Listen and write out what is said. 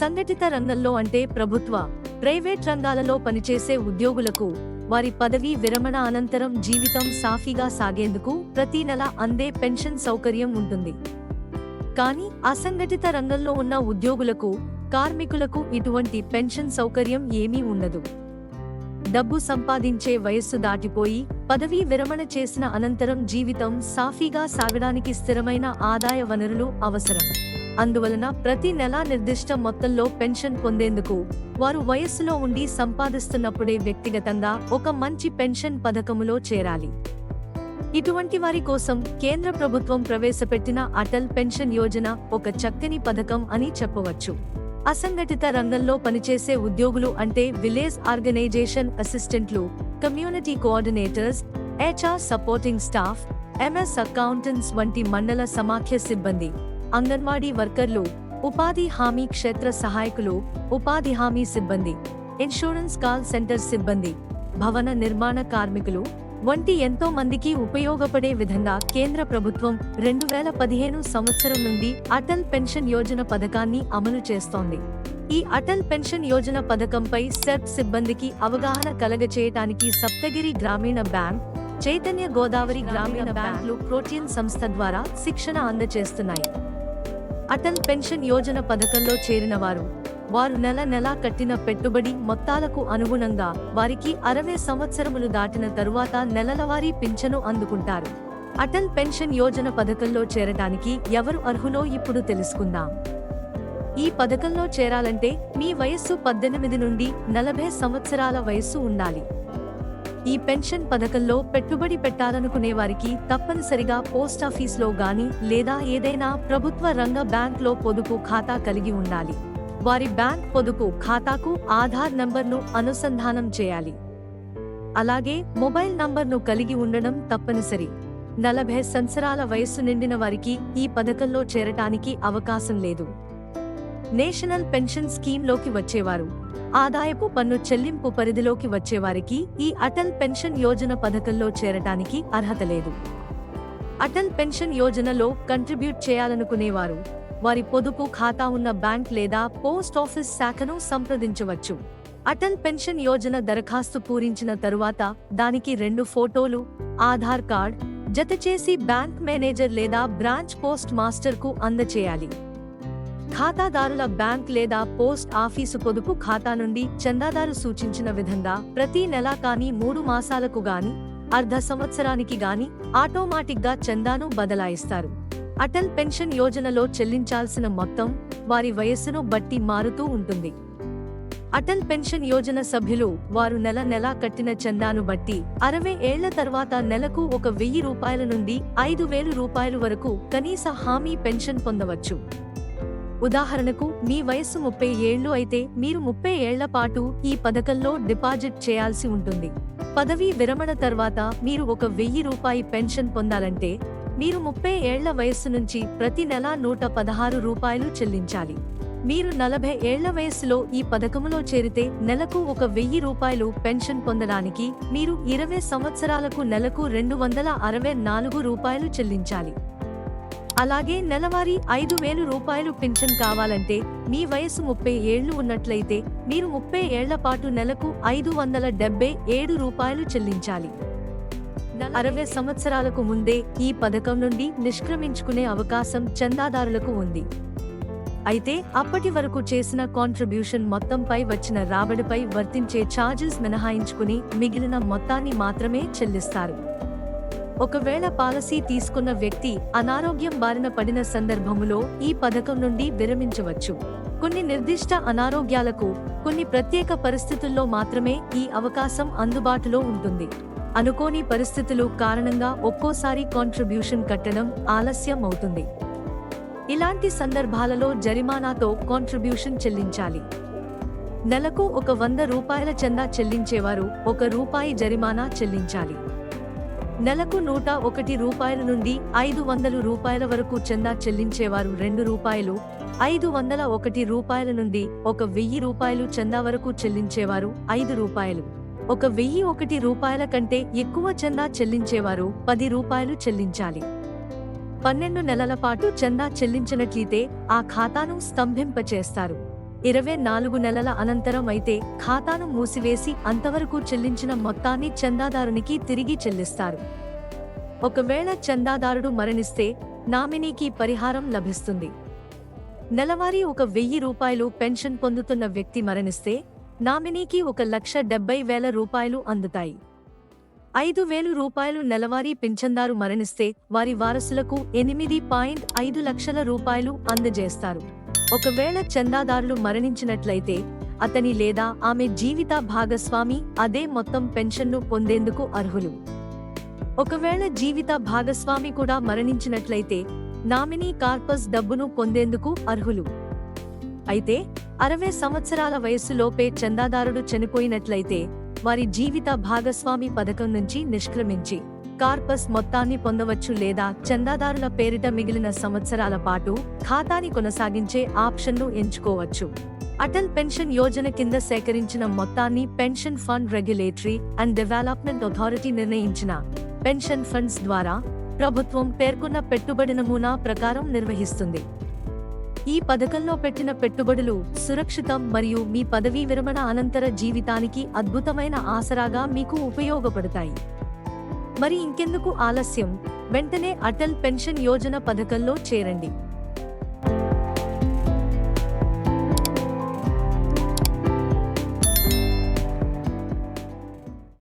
సంఘటిత రంగంలో అంటే ప్రభుత్వ ప్రైవేట్ రంగాలలో పనిచేసే ఉద్యోగులకు వారి పదవీ విరమణ అనంతరం జీవితం సాఫీగా సాగేందుకు ప్రతి నెల అందే పెన్షన్ సౌకర్యం ఉంటుంది. కానీ అసంఘటిత రంగంలో ఉన్న ఉద్యోగులకు కార్మికులకు ఇటువంటి పెన్షన్ సౌకర్యం ఏమీ ఉండదు. డబ్బు సంపాదించే వయస్సు దాటిపోయి పదవీ విరమణ చేసిన అనంతరం జీవితం సాఫీగా సాగడానికి స్థిరమైన ఆదాయ వనరులు అవసరం. అందువలన ప్రతి నెలా నిర్దిష్ట మొత్తంలో పెన్షన్ పొందేందుకు వారు వయస్సులో ఉండి సంపాదిస్తున్నప్పుడే వ్యక్తిగతంగా ఒక మంచి పెన్షన్ పథకములో చేరాలి. ఇటువంటి వారి కోసం కేంద్ర ప్రభుత్వం ప్రవేశపెట్టిన అటల్ పెన్షన్ యోజన ఒక చక్కని పథకం అని చెప్పవచ్చు. అసంఘటిత రంగంలో పనిచేసే ఉద్యోగులు అంటే విలేజ్ ఆర్గనైజేషన్ అసిస్టెంట్లు community coordinators HR supporting staff MS accountants వంటి మండల సమాఖ్య సిబ్బంది. అంగన్వాడీ వర్కర్లు ఉపాధి హామీ క్షేత్ర సహాయకులు ఉపాధి హామీ సిబ్బంది ఇన్సూరెన్స్ కాల్ సెంటర్ సిబ్బంది భవన నిర్మాణ కార్మికులు వంటి ఎంతో మందికి ఉపయోగపడే విధంగా కేంద్ర ప్రభుత్వం రెండు వేల పదిహేను సంవత్సరం నుండి అటల్ పెన్షన్ యోజన పథకాన్ని అమలు చేస్తోంది. ఈ అటల్ పెన్షన్ యోజన పథకంపై సెర్ప్ సిబ్బందికి అవగాహన కలగచేయటానికి సప్తగిరి గ్రామీణ బ్యాంక్ చైతన్య గోదావరి గ్రామీణ బ్యాంకులు ప్రోటీన్ సంస్థ ద్వారా శిక్షణ అందజేస్తున్నాయి అటల్ పెన్షన్ యోజన పథకంలో చేరిన వారు వారు నెల నెలా కట్టిన పెట్టుబడి మొత్తాలకు అనుగుణంగా వారికి అరవై సంవత్సరములు దాటిన తరువాత నెలలవారీ పింఛను అందుకుంటారు. అటల్ పెన్షన్ యోజన పథకంలో చేరటానికి ఎవరు అర్హులో ఇప్పుడు తెలుసుకుందాం. ఈ పథకంలో చేరాలంటే మీ వయస్సు పద్దెనిమిది నుండి నలభై సంవత్సరాల వయస్సు ఉండాలి. ఈ పెన్షన్ పథకంలో పెట్టుబడి పెట్టాలనుకునే వారికి తప్పనిసరిగా పోస్టాఫీస్లో గాని లేదా ఏదైనా ప్రభుత్వ రంగ బ్యాంక్లో పొదుపు ఖాతా కలిగి ఉండాలి. వారి బ్యాంక్ పొదుపు ఖాతాకు ఆధార్ నంబర్ను అనుసంధానం చేయాలి. అలాగే మొబైల్ నంబర్ను కలిగి ఉండడం తప్పనిసరి. నలభై సంవత్సరాల వయస్సు నిండిన వారికి ఈ పథకంలో చేరటానికి అవకాశం లేదు. నేషనల్ పెన్షన్ స్కీమ్లోకి వచ్చేవారు. ఆదాయపు పన్ను చెల్లింపు పరిధిలోకి వచ్చేవారికి ఈ అటల్ పెన్షన్ యోజన పథకంలో చేరటానికి అర్హత లేదు. అటల్ పెన్షన్ యోజనలో కంట్రిబ్యూట్ చేయాలనుకునేవారు వారి పొదుపు ఖాతా ఉన్న బ్యాంక్ లేదా పోస్ట్ ఆఫీస్ శాఖను సంప్రదించవచ్చు. అటల్ పెన్షన్ యోజన దరఖాస్తు పూరించిన తరువాత దానికి రెండు ఫోటోలు ఆధార్ కార్డ్ జతచేసి బ్యాంక్ మేనేజర్ లేదా బ్రాంచ్ పోస్ట్ మాస్టర్కు అందచేయాలి. ఖాతాదారుల బ్యాంక్ లేదా పోస్ట్ ఆఫీసు పొదుపు ఖాతా నుండి చందాదారు సూచించిన విధంగా ప్రతి నెల కానీ మూడు మాసాలకు గాని అర్ధ సంవత్సరానికి గాని ఆటోమాటిక్గా చందాను బదలాయిస్తారు. అటల్ పెన్షన్ యోజనలో చెల్లించాల్సిన మొత్తం వారి వయస్సును బట్టి మారుతూ ఉంటుంది. అటల్ పెన్షన్ యోజన సభ్యులు వారు నెల నెలా కట్టిన చందాను బట్టి అరవై ఏళ్ళ తర్వాత నెలకు ఒక వెయ్యి రూపాయల నుండి ఐదు వేలు రూపాయల వరకు కనీస హామీ పెన్షన్ పొందవచ్చు. ఉదాహరణకు మీ వయస్సు ముప్పై ఏళ్ళు అయితే మీరు ముప్పై ఏళ్ళ పాటు ఈ పథకంలో డిపాజిట్ చేయాల్సి ఉంటుంది. పదవీ విరమణ తర్వాత మీరు ఒక వెయ్యి రూపాయి పెన్షన్ పొందాలంటే మీరు ముప్పై ఏళ్ళ వయస్సు నుంచి ప్రతి నెల నూట పదహారు రూపాయలు చెల్లించాలి. మీరు నలభై ఏళ్ళ వయస్సులో ఈ పథకములో చేరితే నెలకు ఒక వెయ్యి రూపాయలు పెన్షన్ పొందడానికి మీరు ఇరవై సంవత్సరాలకు నెలకు రెండు వందల అరవై నాలుగు రూపాయలు చెల్లించాలి. అలాగే నెలవారీ ఐదు వేలు రూపాయలు పింఛన్ కావాలంటే మీ వయసు ముప్పై ఏళ్ళు ఉన్నట్లయితే మీరు ముప్పై ఏళ్ళ పాటు నెలకు ఐదు వందల డెబ్బై ఏడు రూపాయలు చెల్లించాలి. అరవై సంవత్సరాలకు ముందే ఈ పథకం నుండి నిష్క్రమించుకునే అవకాశం చందాదారులకు ఉంది. అయితే అప్పటి వరకు చేసిన కాంట్రిబ్యూషన్ మొత్తంపై వచ్చిన రాబడిపై వర్తించే ఛార్జెస్ మినహాయించుకుని మిగిలిన మొత్తాన్ని మాత్రమే చెల్లిస్తారు. ఒకవేళ పాలసీ తీసుకున్న వ్యక్తి అనారోగ్యం బారిన పడిన సందర్భములో ఈ పథకం నుండి విరమించవచ్చు. కొన్ని నిర్దిష్ట అనారోగ్యాలకు కొన్ని ప్రత్యేక పరిస్థితుల్లో మాత్రమే ఈ అవకాశం అందుబాటులో ఉంటుంది. అనుకోని పరిస్థితులు కారణంగా ఒక్కోసారి కాంట్రిబ్యూషన్ కట్టడం ఆలస్యం అవుతుంది. ఇలాంటి సందర్భాలలో జరిమానాతో కాంట్రిబ్యూషన్ చెల్లించాలి. నెలకు ఒక వంద రూపాయల చందా చెల్లించేవారు ఒక రూపాయి జరిమానా చెల్లించాలి. నెలకు నూట ఒకటి రూపాయల నుండి ఐదు వందలు రూపాయల వరకు చందా చెల్లించేవారు రెండు రూపాయలు ఐదు వందల ఒకటి రూపాయల నుండి ఒక వెయ్యి రూపాయలు చందా వరకు చెల్లించేవారు ఐదు రూపాయలు. ఒక వెయ్యి ఒకటి రూపాయల కంటే ఎక్కువ చందా చెల్లించేవారు పది రూపాయలు చెల్లించాలి. పన్నెండు నెలల పాటు చందా చెల్లించినట్లయితే ఆ ఖాతాను స్తంభింపచేస్తారు. ఇరవై నాలుగు నెలల అనంతరం అయితే ఖాతాను మూసివేసి అంతవరకు చెల్లించిన మొత్తాన్ని చందాదారునికి తిరిగి చెల్లిస్తారు. ఒకవేళ చందాదారుడు మరణిస్తే నామినీకి పరిహారం లభిస్తుంది. నెలవారీ ఒక వెయ్యి రూపాయలు పెన్షన్ పొందుతున్న వ్యక్తి మరణిస్తే నామినీకి ఒక లక్ష డెబ్బై వేల రూపాయలు అందుతాయి. ఐదు వేలు రూపాయలు నెలవారీ పింఛందారు మరణిస్తే వారి వారసులకు ఎనిమిది పాయింట్ ఐదు లక్షల రూపాయలు అందజేస్తారు. ఒకవేళ చందాదారులు మరణించినట్లయితే అతని లేదా ఆమె జీవిత భాగస్వామి అదే మొత్తం పెన్షన్ను పొందేందుకు అర్హులు. ఒకవేళ జీవిత భాగస్వామి కూడా మరణించినట్లయితే నామినీ కార్పస్ డబ్బును పొందేందుకు అర్హులు. అయితే అరవై సంవత్సరాల వయస్సులోపే చందాదారుడు చనిపోయినట్లయితే వారి జీవిత భాగస్వామి పథకం నుంచి నిష్క్రమించి కార్పస్ మొత్తాన్ని పొందవచ్చు లేదా చందాదారుల పేరిట మిగిలిన సంవత్సరాల పాటు ఖాతాని కొనసాగించే ఆప్షన్ను ఎంచుకోవచ్చు. అటల్ పెన్షన్ యోజన కింద సేకరించిన మొత్తాన్ని pension fund regulatory and development authority నిర్ణయించిన పెన్షన్ ఫండ్స్ ద్వారా ప్రభుత్వం పేర్కొన్న పెట్టుబడి నమూనా ప్రకారం నిర్వహిస్తుంది. ఈ పథకంలో పెట్టిన పెట్టుబడులు సురక్షితం మరియు మీ పదవీ విరమణ అనంతర జీవితానికి అద్భుతమైన ఆసరాగా మీకు ఉపయోగపడతాయి. మరి ఇంకెందుకు ఆలస్యం? వెంటనే అటల్ పెన్షన్ యోజన పథకంలో చేరండి.